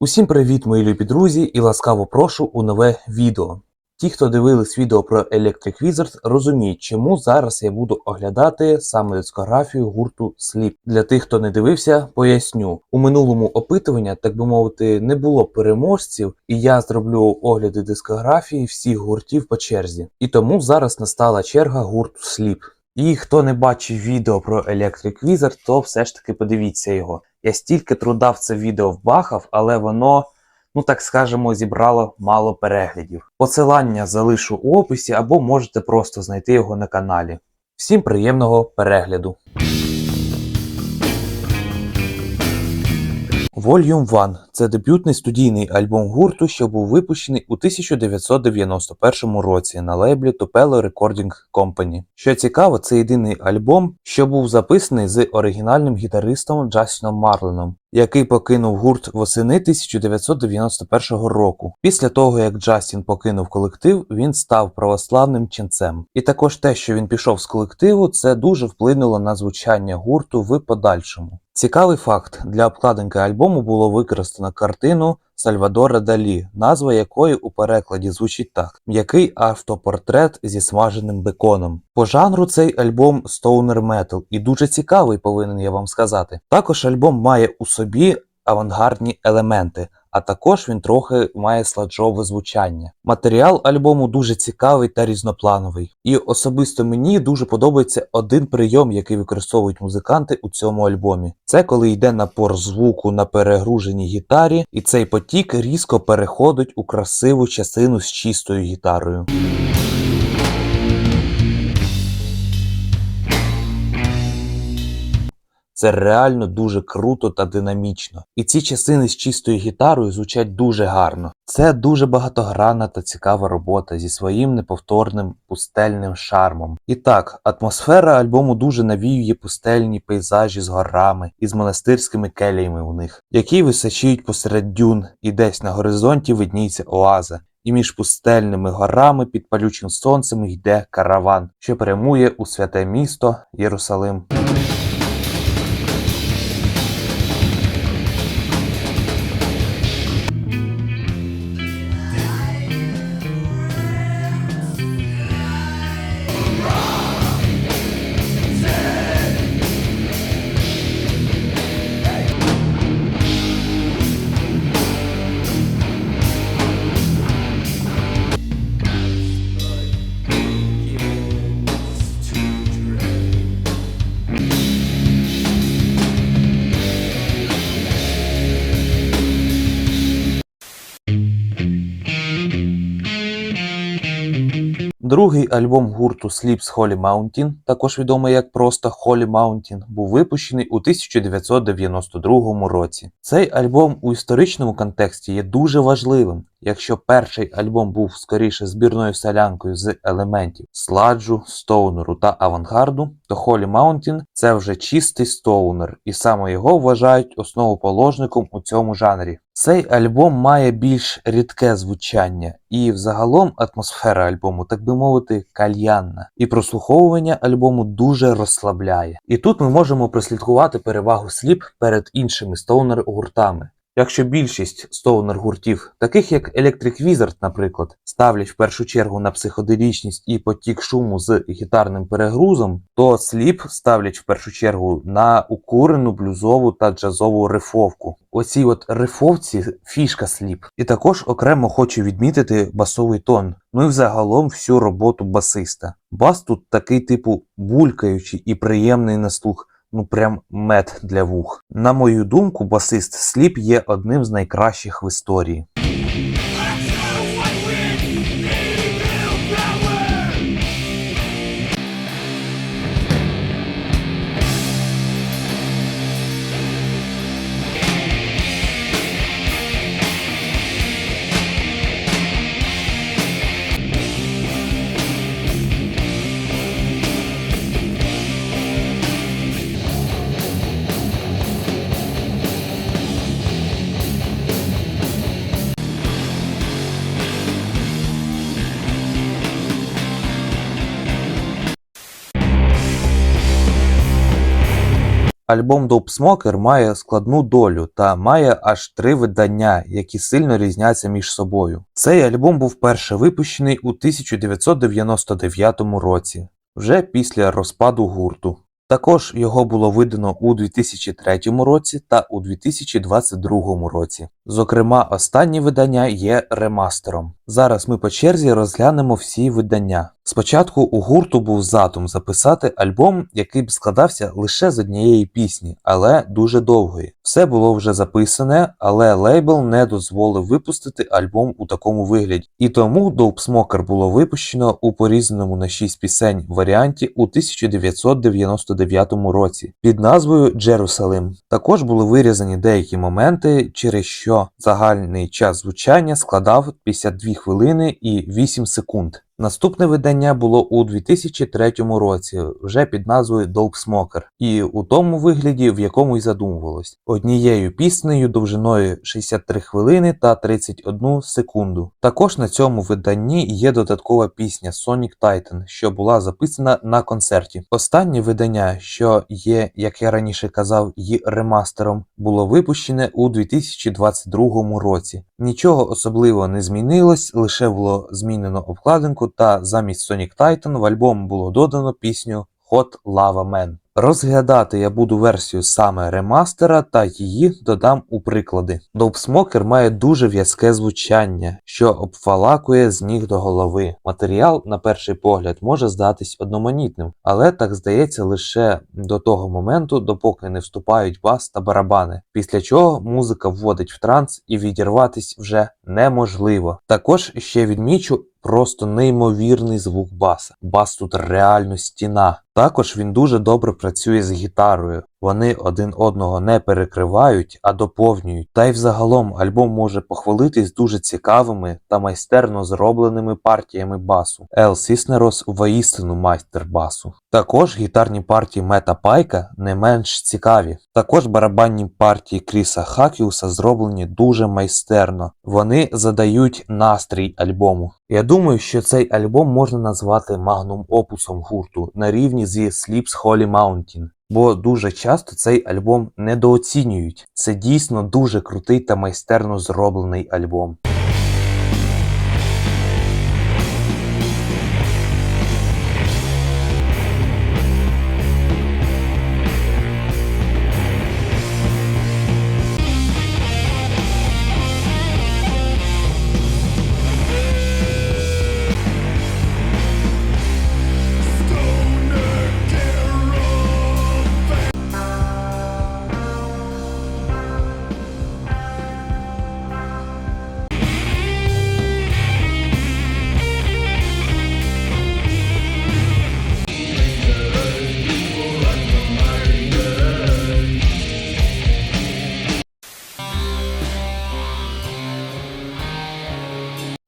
Усім привіт, мої любі друзі, і ласкаво прошу у нове відео. Ті, хто дивились відео про Electric Wizard, розуміють, чому зараз я буду оглядати саме дискографію гурту Sleep. Для тих, хто не дивився, поясню. У минулому опитування, так би мовити, не було переможців, і я зроблю огляди дискографії всіх гуртів по черзі. І тому зараз настала черга гурту Sleep. І хто не бачив відео про Electric Wizard, то все ж таки подивіться його. Я стільки труда в це відео вбахав, але воно, ну так скажемо, зібрало мало переглядів. Посилання залишу у описі або можете просто знайти його на каналі. Всім приємного перегляду. Volume 1 – це дебютний студійний альбом гурту, що був випущений у 1991 році на лейблі Tupelo Recording Company. Що цікаво, це єдиний альбом, що був записаний з оригінальним гітаристом Джастіном Марленом, який покинув гурт восени 1991 року. Після того, як Джастін покинув колектив, він став православним ченцем. І також те, що він пішов з колективу, це дуже вплинуло на звучання гурту в подальшому. Цікавий факт: для обкладинки альбому було використано картину Сальвадора Далі, назва якої у перекладі звучить так: м'який автопортрет зі смаженим беконом. По жанру цей альбом стоунер метал і дуже цікавий, повинен я вам сказати. Також альбом має у собі авангардні елементи, а також він трохи має сладжове звучання. Матеріал альбому дуже цікавий та різноплановий. І особисто мені дуже подобається один прийом, який використовують музиканти у цьому альбомі. Це коли йде напор звуку на перегруженій гітарі, і цей потік різко переходить у красиву частину з чистою гітарою. Це реально дуже круто та динамічно. І ці частини з чистою гітарою звучать дуже гарно. Це дуже багатогранна та цікава робота зі своїм неповторним пустельним шармом. І так, атмосфера альбому дуже навіює пустельні пейзажі з горами і з монастирськими келіями у них, які височіють посеред дюн, і десь на горизонті видніється оаза. І між пустельними горами під палючим сонцем йде караван, що прямує у святе місто Єрусалим. Другий альбом гурту Sleeps Holy Mountain, також відомий як просто Holy Mountain, був випущений у 1992 році. Цей альбом у історичному контексті є дуже важливим. Якщо перший альбом був скоріше збірною солянкою з елементів сладжу, стоунеру та авангарду, то Holy Mountain це вже чистий стоунер, і саме його вважають основоположником у цьому жанрі. Цей альбом має більш рідке звучання, і взагалом атмосфера альбому, так би мовити, кальянна, і прослуховування альбому дуже розслабляє. І тут ми можемо прослідкувати перевагу сліп перед іншими стоунер гуртами. Якщо більшість стоунер гуртів, таких як Electric Wizard, наприклад, ставлять в першу чергу на психоделічність і потік шуму з гітарним перегрузом, то Sleep ставлять в першу чергу на укурену блюзову та джазову рифовку. Оці от рифовці фішка Sleep. І також окремо хочу відмітити басовий тон. Ну і взагалом всю роботу басиста. Бас тут такий типу булькаючий і приємний на слух ну прям мед для вух. На мою думку, басист Сліп є одним з найкращих в історії. Альбом Dope Smoker має складну долю та має аж три видання, які сильно різняться між собою. Цей альбом був перше випущений у 1999 році, вже після розпаду гурту. Також його було видано у 2003 році та у 2022 році. Зокрема, останнє видання є ремастером. Зараз ми по черзі розглянемо всі видання. Спочатку у гурту був задум записати альбом, який б складався лише з однієї пісні, але дуже довгої. Все було вже записане, але лейбл не дозволив випустити альбом у такому вигляді. І тому Dope Smoker було випущено у порізаному на 6 пісень варіанті у 1999 році під назвою Jerusalem. Також були вирізані деякі моменти, через що загальний час звучання складав 52 хвилини і 8 секунд. Наступне видання було у 2003 році, вже під назвою Dope Smoker, і у тому вигляді, в якому й задумувалось, однією піснею довжиною 63 хвилини та 31 секунду. Також на цьому виданні є додаткова пісня Sonic Titan, що була записана на концерті. Останнє видання, що є, як я раніше казав, її ремастером, було випущене у 2022 році. Нічого особливого не змінилось, лише було змінено обкладинку та замість Sonic Titan в альбом було додано пісню Hot Lava Man. Розглядати я буду версію саме ремастера та її додам у приклади. Smoker має дуже в'язке звучання, що обвалакує з ніг до голови. Матеріал, на перший погляд, може здатись одноманітним, але так здається лише до того моменту, допоки не вступають бас та барабани, після чого музика вводить в транс і відірватись вже неможливо. Також ще відмічу просто неймовірний звук баса. Бас тут реально стіна. Також він дуже добре працює з гітарою. Вони один одного не перекривають, а доповнюють. Та й взагалом альбом може похвалитись дуже цікавими та майстерно зробленими партіями басу. Ел Сіснерос воістину майстер басу. Також гітарні партії Мета Пайка не менш цікаві. Також барабанні партії Кріса Хакіуса зроблені дуже майстерно. Вони задають настрій альбому. Я думаю, що цей альбом можна назвати магнум опусом гурту на рівні зі Sleeps Holy Mountain. Бо дуже часто цей альбом недооцінюють. Це дійсно дуже крутий та майстерно зроблений альбом.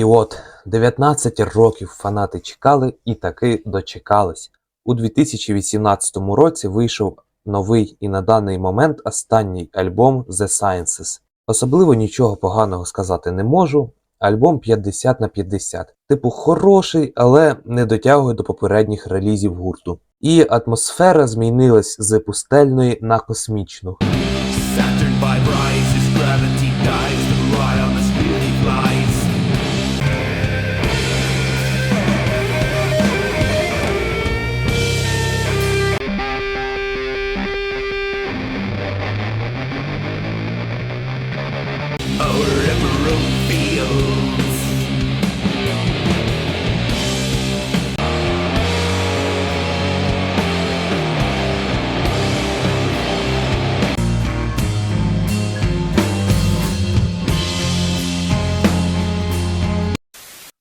І от 19 років фанати чекали і таки дочекались. У 2018 році вийшов новий і на даний момент останній альбом The Sciences. Особливо нічого поганого сказати не можу. Альбом 50 на 50. Типу хороший, але не дотягує до попередніх релізів гурту. І атмосфера змінилась з пустельної на космічну.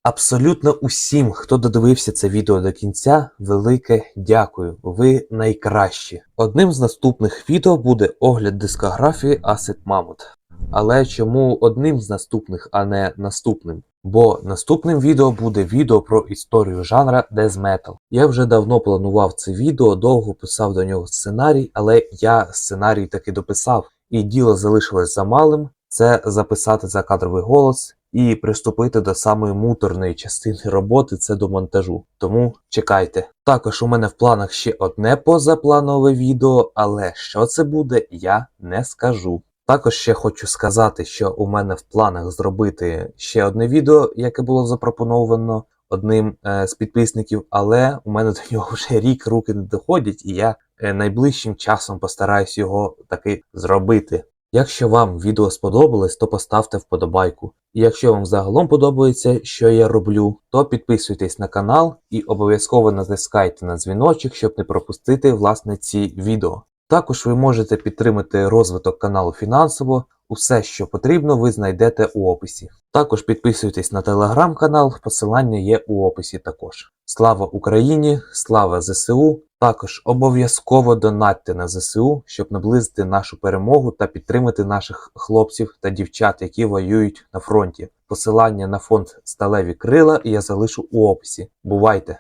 Абсолютно усім, хто додивився це відео до кінця, велике дякую. Ви найкращі. Одним з наступних відео буде огляд дискографії Acid Mammoth. Але чому одним з наступних, а не наступним? Бо наступним відео буде відео про історію жанра Death Metal. Я вже давно планував це відео, довго писав до нього сценарій, але я сценарій таки дописав, і діло залишилось за малим це записати закадровий голос і приступити до самої муторної частини роботи це до монтажу. Тому чекайте. Також у мене в планах ще одне позапланове відео, але що це буде, я не скажу. Також ще хочу сказати, що у мене в планах зробити ще одне відео, яке було запропоновано одним е, з підписників, але у мене до нього вже рік руки не доходять, і я е, найближчим часом постараюсь його таки зробити. Якщо вам відео сподобалось, то поставте вподобайку. І якщо вам загалом подобається, що я роблю, то підписуйтесь на канал і обов'язково натискайте на дзвіночок, щоб не пропустити власне ці відео. Також ви можете підтримати розвиток каналу фінансово. Усе, що потрібно, ви знайдете у описі. Також підписуйтесь на телеграм-канал, посилання є у описі також. Слава Україні! Слава ЗСУ! Також обов'язково донатьте на ЗСУ, щоб наблизити нашу перемогу та підтримати наших хлопців та дівчат, які воюють на фронті. Посилання на фонд Сталеві Крила я залишу у описі. Бувайте!